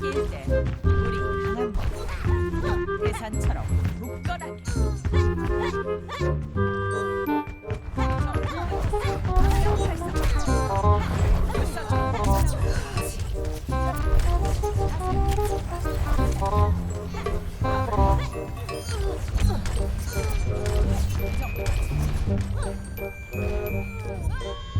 길때 우리 강한 법 계산처럼 굳건하게 Oh.